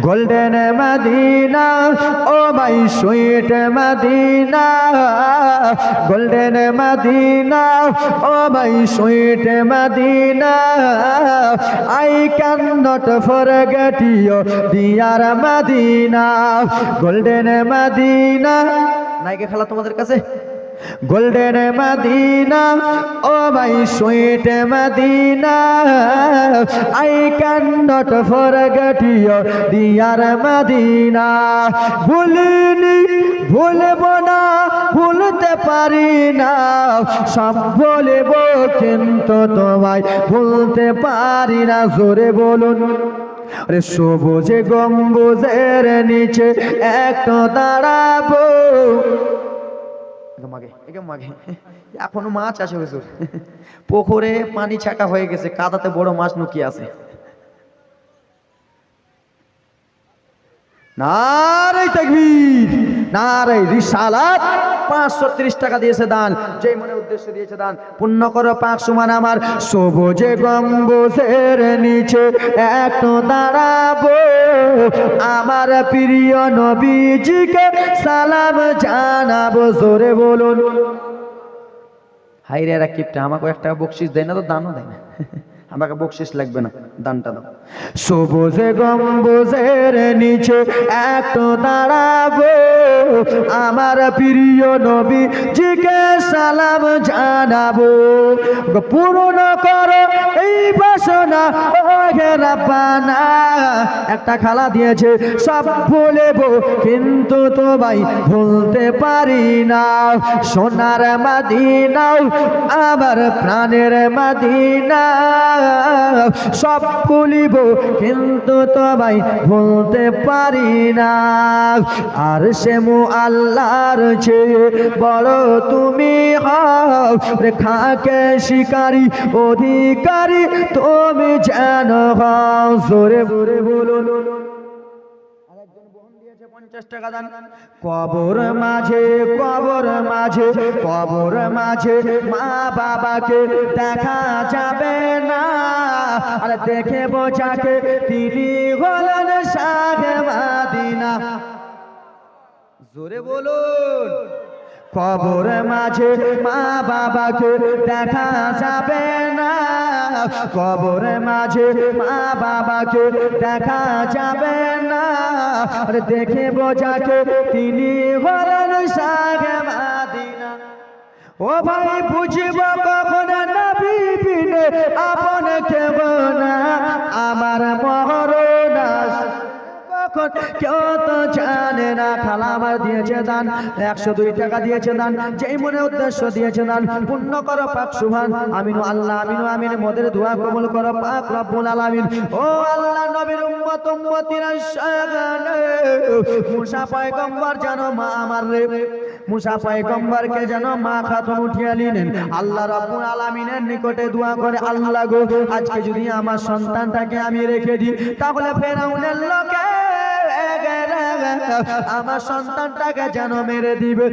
Golden Medina ও ভাই sweet Medina golden Medina ও ভাই sweet Medina I can not forget you dear Medina golden Medina নাইকে খেলা তোমাদের কাছে? Golden Medina O sweet Medina. I can not forget you dear Medina. ভুলিনি, ভুলব না, ভুলতে পারি না। সব বলব কিন্তু তোমায় ভুলতে পারি না। জোরে বলুন। আরে সবুজে গম্বুজের নিচে একটা দাঁড়াবো। মাগে একে মাগে। এখনও মাছ আছে হুজুর। পুকুরে পানি ছাকা হয়ে গেছে, কাদাতে বড় মাছ নুকি আছে। নারে তাকবীর। নারে রিসালাত, পাঁচশো ত্রিশ টাকা দিয়েছে দান। যেই মনে উদ্দেশ্য দিয়েছে দান পুণ্য করো পাক সমান আমার। সবুজে গম্বুজের নিচে একটু দাঁড়াবো। আমার প্রিয় নবীজিকে সালাম জানাব, জোরে বলুন। হাই রে এরা কিপটা আমাকে একটা বকশিস দেয় না তো, দানও দেয় না। আমাকে বকশিস লাগবে না দানটা দাও। সবুজে গম্বুজের নিচে এত দাঁড়াবো। আমার প্রিয় নবী, জিকে সালাম জানাব। পূর্ণ করো এই বাসনা ও রাব্বানা। একটা খালা দিয়েছে, সব বলেবো কিন্তু তো ভাই ভুলতে পারি না। সোনার মাদিনাও আবার প্রাণের মাদিনা। সব ভুলিব কিন্তু তো ভাই ভুলতে পারি না। আর সে আল্লাহর চেয়ে বড় তুমি হও। রেখাকে শিকারী, অধিকারী তুমি যেন হও। জোরে জোরে বলুন। পঞ্চাশ টাকা দান। কবর মাঝে কবর মাঝে কবর মাঝে মা বাবাকে দেখা যাবে না। আর দেখে বোঝাকে তিনি হলেন সাগে মাদিনা। জোরে বলুন। কবর মাঝে মা বাবাকে দেখা যাবে না। কবর মাঝে মা বাবাকে দেখা যাবে না। আর দেখে বোঝাকে তিনি হলেন সাগে ও ভাই, বুঝব কখন নবী বিনে আপন কেব না আমার মহরণা কখন কেউ তো জানে না দিয়েছে দান, একশো দুই টাকা দিয়েছে দান, যেই মনে উদ্দেশ্য দিয়েছে দান, পূর্ণ পাক সুভান আমিনু আল্লাহ, আমিনু আমিন পাক রব্বুল আলামিন। ও আল্লাহ নবীর উম্মত মুসা পয়গম্বর জানো মা আমার রে, মুসা যেন মা খাতুন উঠিয়ে নিলেন। আল্লাহ রাব্বুল আলামিনের নিকটে দোয়া করে, আল্লাহ গো, আজকে যদি আমার সন্তানটাকে আমি রেখে দিই, তাহলে ফেরাউনের লোকে আমার সন্তানটাকে যেন মেরে দিবে।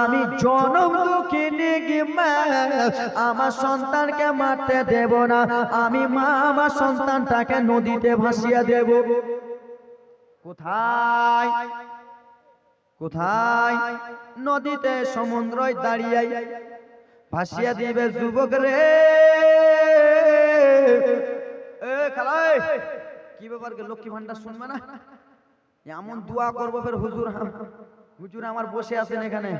আমি জনম দুঃখিনী আমার সন্তানকে মারতে দেব না। আমি মা, আমার সন্তানটাকে নদীতে ভাসিয়ে দেব। কোথায়? কোথায়? নদীতে সমুদ্রয় দাঁড়িয়ে ভাসিয়া দিবে যুবক রে। খালাই কি ব্যাপার লক্ষ্মী ভান্ডার শুনবে না? এমন দোয়া করব ফের হুজুর হুজুর আমার বসে আছেন এখানে।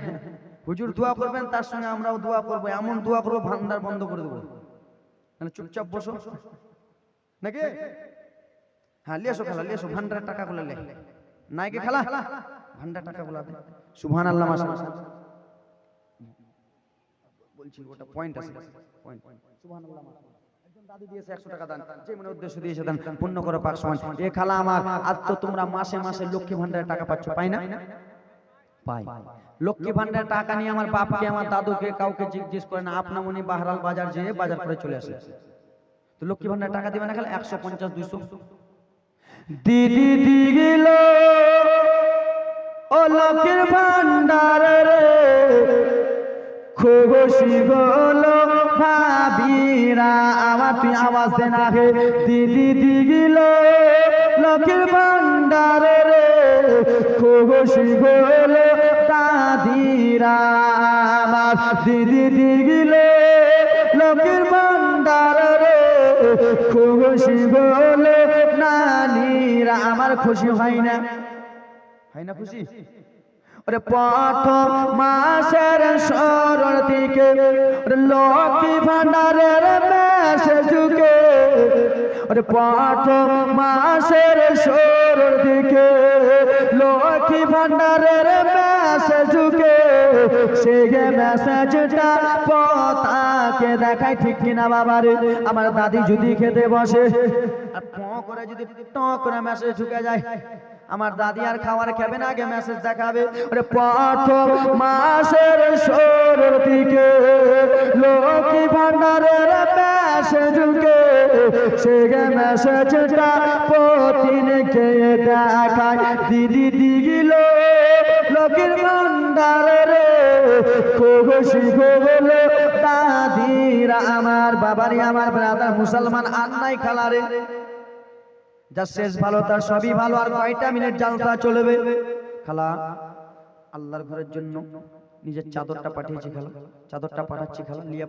হুজুর দোয়া করবেন, তার সঙ্গে আমরাও দোয়া করব। এমন দোয়া করব, ভান্ডার বন্ধ করে দেবো। চুপচাপ বসো। নাকি? হ্যাঁ লিয়ে এসো খেলা লিয়ে এসো ভান্ডারের টাকা গুলো লে। নাইকে খেলা? ভান্ডার টাকা গুলো সুবহান আল্লাহ মাসা বলছি, ওটা পয়েন্ট আছে। পয়েন্ট সুবহান আল্লাহ দাদু দিয়েছে একশো টাকা দান। যে মনে উদ্দেশ্য দিয়েছে দান পূর্ণ করো পাক সমান। এ খালা আমার আজ তো তোমরা মাসে মাসে লক্ষ্মী ভান্ডারের টাকা পাচ্ছ পাই না? পাই। লক্ষ্মী ভান্ডারের টাকা নিয়ে আমার বাপকে আমার দাদুকে কাউকে জিজ্ঞেস করে না আপনা মনি বাহারাল বাজার যেয়ে বাজার করে চলে আসে। তো লক্ষ্মী ভান্ডারের টাকা দিবে না খালি? একশো পঞ্চাশ দুইশো। দিদি দিগিল ও লক্ষ্মীর ভান্ডার রে খুশি হলো ভাবিরা তুই আওয়াজ দে না হে। দিদি দিগিল লক্ষ্মীর ভান্ডারে রে। খুশি হলো দাদিরা, আমার দিদি দিগিলে লক্ষ্মীর ভান্ডারে রে। খুশি হলো নানিরা, আমার খুশি হয় না। হয় না খুশি? ওরে প্রথম মাসের সরল দিকে ওরে লক্ষ্মী ভান্ডারের মেসে ঝুঁকে ওরে প্রথম মাসের সরল দিকে লক্ষ্মী ভান্ডারের মেসে ঝুঁকে সে মেসেজটা পতাকে দেখায় ঠিক কিনা বাবারে, আমার দাদি যদি খেতে বসে, আর প করে যদি ট করে মেসেজ ঢুকে যায় আমার দাদি আর খাবার খাবে না আগে মেসেজ দেখাবে। ওরে প্রথম মাসের সরের দিকে লক্ষ্মী ভান্ডারের মেসেজ ঢুকে সে মেসেজটা প্রতিদিন খেয়ে দেখায়। দিদি দিগিল লক্ষ্মীর ভান্ডারের খুশি হলো দাদিরা আমার বাবারি আমার ব্রাদার মুসলমান আর নাই খালারে। যার শেষ ভালো তার সবই ভালো আর কয়টা মিনিট জালসা চলবে? খালা আল্লাহর ঘরের জন্য নিজের চাদরটা পাঠিয়েছি খালা। চাদরটা পাঠাচ্ছি খালা। নিয়ে